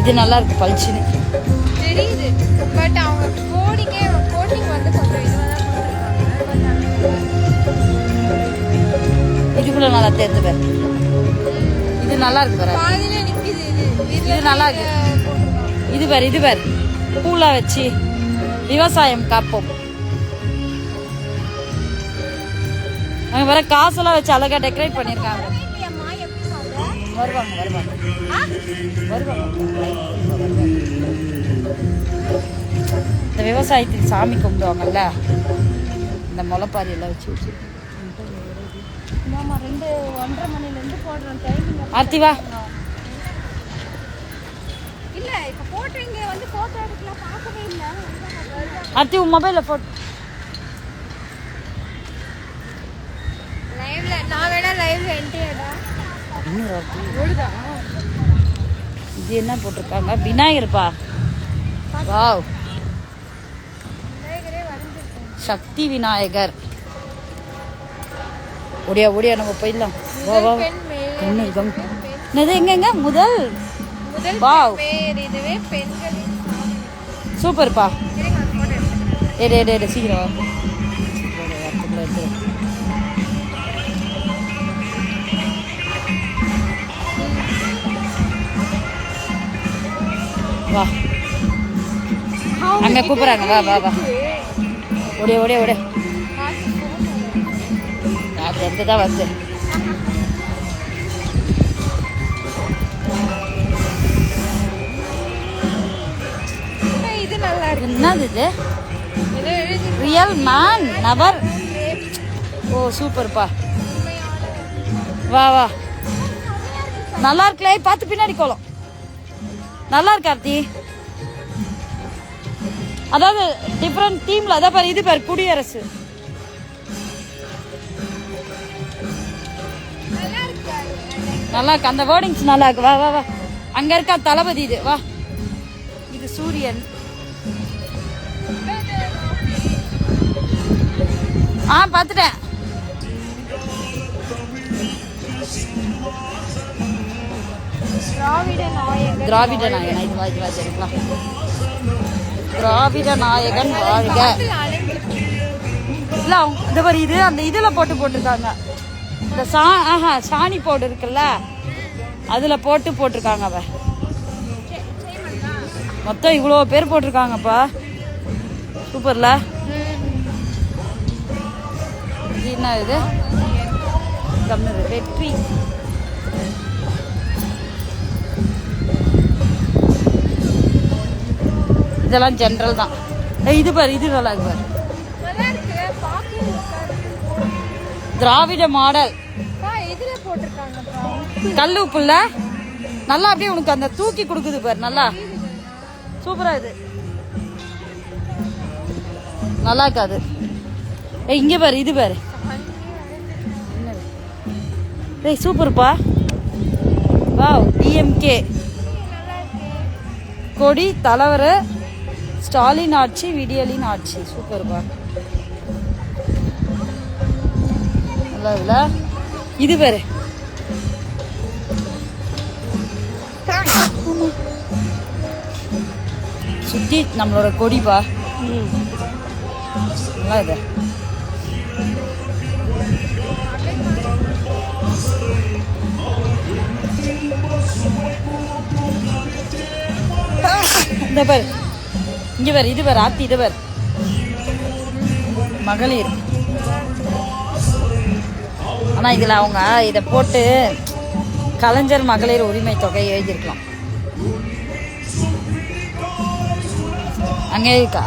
இது நல்லா இருக்கு பளிச்சுன்னு. தெரியுது. பட் அவங்க கோடிங்கே வந்து கொஞ்சம் கொடுத்துருக்காங்க இதுக்குள்ள நல்லா தேர்ந்து இது நல்லா இருக்கு பாரு இது. நல்லா இருக்கு. இது பாரு இது பாரு. பூலாம் வச்சு விவசாயம் காப்போம். அங்க வர காசெல்லாம் வச்சு அழகா டெக்கரேட் பண்ணிருக்காங்க. வருவாங்க வருவாங்க. இந்த விவசாயத்துக்கு சாமி கும்பிடுவாங்கல்ல? இந்த முளைப்பாரி எல்லாம் வச்சு வச்சு. ரெண்டு ஒன்றரை மணிலேருந்து போடுறோம் டைமிங் ஆர்த்தி வா இல்ல இப்ப போட்டீங்க வந்து போட்டோ எடுக்கலாம் பார்க்கவே இல்ல ஆர்த்தி உன் மொபைலில் போட்டு லைவ்ல நான் வேணா லைவ்ல என்ட்ரி ஆடா இன்னொரு ஆர்த்தி இது என்ன போட்டிருக்காங்க விநாயகர்ப்பா வாவ் சக்தி விநாயகர் ஓடியா ஓடியா நம்ம போயிடலாம் வா வா பெண் மேல் கண்ணு கம் என்னது எங்க எங்க முதல் வாவ். சூப்பர்ப்பா இருங்க ஒரு photo எடுத்துக்கிறேன். ஏ டே டே டே சீக்கிரம் வா. அங்க கூப்பிடுறாங்க. வா வா வா. ஓடிய ஓடிய ஓடிய. அது தான் ஏய், இது நல்லா இருக்கு. என்னது இது? ரியல் மேன் நபர் ஓ சூப்பர்ப்பா வா வா. நல்லா இருக்குல்ல பார்த்து பின்னாடி கோலம். நல்லா இருக்கு ஆர்த்தி? அதாவது டிஃப்ரெண்ட் தீம்ல அதான் பாரு இது பாரு குடியரசு. நல்லா நல்லா இருக்கு அந்த வேர்டிங்ஸ் நல்லா இருக்கு. வா வா வா. அங்க இருக்கா தளபதி இது. வா. இது சூரியன். ஆ பார்த்துட்டேன் திராவிட நாயகன். இது வா இது வா இது எடுக்கலாம் திராவிட நாயகன் வாழ்க. இல்ல அவங்க- இந்த மாதிரி இது அந்த இதுல போட்டு போட்டிருக்காங்க. இந்த சா ஆஹா சாணி போடு இருக்குல்ல அதுல போட்டு போட்டிருக்காங்க அவ? மொத்தம் இவ்வளோ பேர் போட்டிருக்காங்கப்பா. சூப்பர்ல. என்ன இது? தமிழ் வெற்றி இதெல்லாம் ஜென்ரல் தான். ஏய், இது பாரு இது நல்லா இருக்கு பாரு. திராவிட மாடல். கல் உப்புல நல்லா அப்படியே உனக்கு அந்த தூக்கி கொடுக்குது பாரு நல்லா. சூப்பரா இது. நல்லா இருக்காது. ஏய் இங்க பாரு இது பாரு. ஏய் சூப்பர்ப்பா. வாவ் டிஎம்கே கொடி தலைவர் ஸ்டாலின் ஆட்சி விடியலின் ஆட்சி. சூப்பர்ப்பா. நல்லா இதுல இது பாரு. சுத்தி நம்மளோட கொடிப்பா. நல்லா இது இந்த பாரு. இங்க பாரு இது பாரு ஆத்தி இது பாரு. மகளிர். ஆனா இதுல அவங்க இத போட்டு கலைஞர் மகளிர் உரிமை தொகை எழுதியிருக்கலாம். அங்க இருக்கா?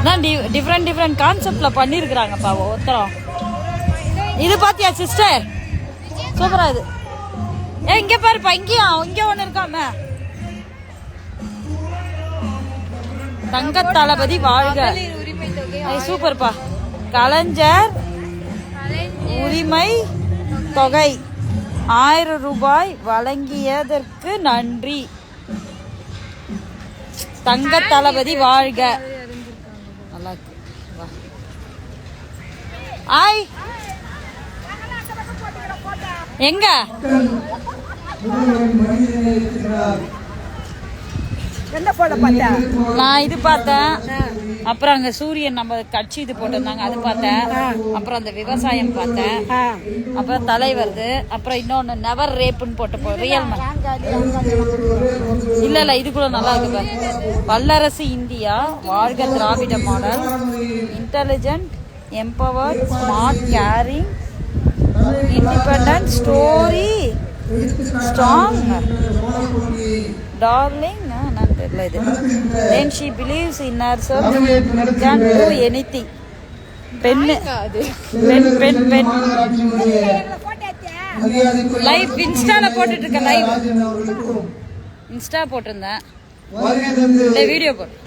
அதான் டிஃப்ரெண்ட் டிஃப்ரெண்ட் கான்செப்ட்ல பண்ணியிருக்கிறாங்கப்பா ஒருத்தரம் இது பாத்தியா சிஸ்டர் சூப்பரா இது. ஏ இங்க பாருப்பா இங்கேயும் இங்க ஒண்ணு இருக்காம தங்க தளபதி வாழ்க. உரிமை சூப்பர்ப்பா. கலைஞர் உரிமை தொகை ஆயிரம் ரூபாய் வழங்கியதற்கு நன்றி. தங்க தளபதி வாழ்க. நல்லா இருக்கு. ஆய். எங்க? நான் இது பார்த்தேன். அப்புறம் அங்க சூரியன் நம்ம கட்சி இது போட்டிருந்தாங்க அது பார்த்தேன். அப்புறம் அந்த விவசாயம் பார்த்தேன். அப்புறம் தலைவருது அப்புறம் இன்னொன்னு நெவர் ரேப்புன்னு போட்டு ரியல் இல்ல இல்ல இது கூட நல்லா இருக்கு. வல்லரசு இந்தியா வாழ்க Dravida model. Intelligent empowered smart caring independent story strong darling நான் தெரியல இது. Then she believes in herself can do anything பெண்ணு பெண் பெண் பெண் லைவ் இன்ஸ்டால போட்டுட்டு இருக்கேன் லைவ் இன்ஸ்டா போட்டிருந்தேன். இந்த வீடியோ போட்டு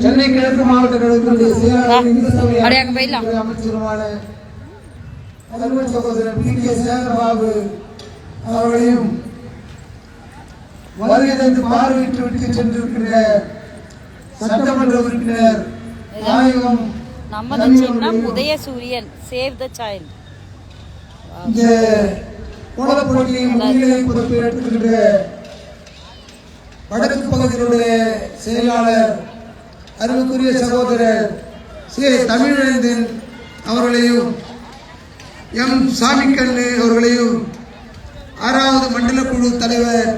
சென்னை கிழக்கு மாவட்ட கழகத்தினுடைய செயலாளர் இந்து சமய அப்படியே அங்க போயிடலாம் அறநிலையத்துறை அமைச்சருமான அருமை சகோதரர் பி. கே. சேகரபாபு அவர்களையும் வருகை தந்து பார்வையிட்டு விட்டு சென்றிருக்கின்ற சட்டமன்ற உறுப்பினர் நாயகம் நம்ம சின்னம் உதயசூரியன் சேவ் த சைல்ட். இந்த உலகப் போட்டியை முன்னிலை பொறுப்பேற்றுகின்ற வடக்கு பகுதியினுடைய செயலாளர் அருமைக்குரிய சகோதரர் சி. தமிழேந்தன் அவர்களையும் எம் சாமிக்கண்ணு அவர்களையும் ஆறாவது மண்டல குழு தலைவர்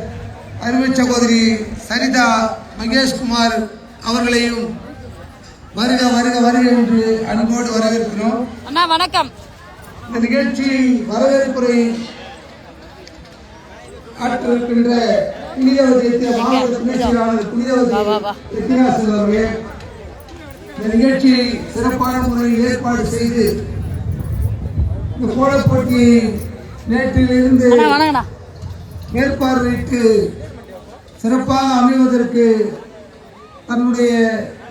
அருமை சகோதரி சரிதா மகேஷ்குமார் அவர்களையும் வருக வருக வருக என்று அன்போடு வரவேற்கிறோம். அண்ணா வணக்கம். இந்த நிகழ்ச்சி வரவேற்புரை ஆற்றிருக்கின்ற புனிதவதி மாவட்ட துணை செயலாளர் புனிதவதி அவர்களே இந்த நிகழ்ச்சியை சிறப்பான முறையில் ஏற்பாடு செய்து இந்த நேற்றிலிருந்து மேற்பார்வைக்கு சிறப்பாக அமைவதற்கு தன்னுடைய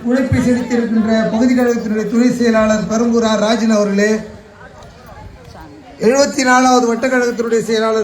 உழைப்பை செலுத்தியிருக்கின்ற பகுதி கழகத்தினுடைய துணை செயலாளர் பரம்பூரார் ராஜன் அவர்களே எழுபத்தி நாலாவது வட்டக்கழகத்தினுடைய செயலாளர்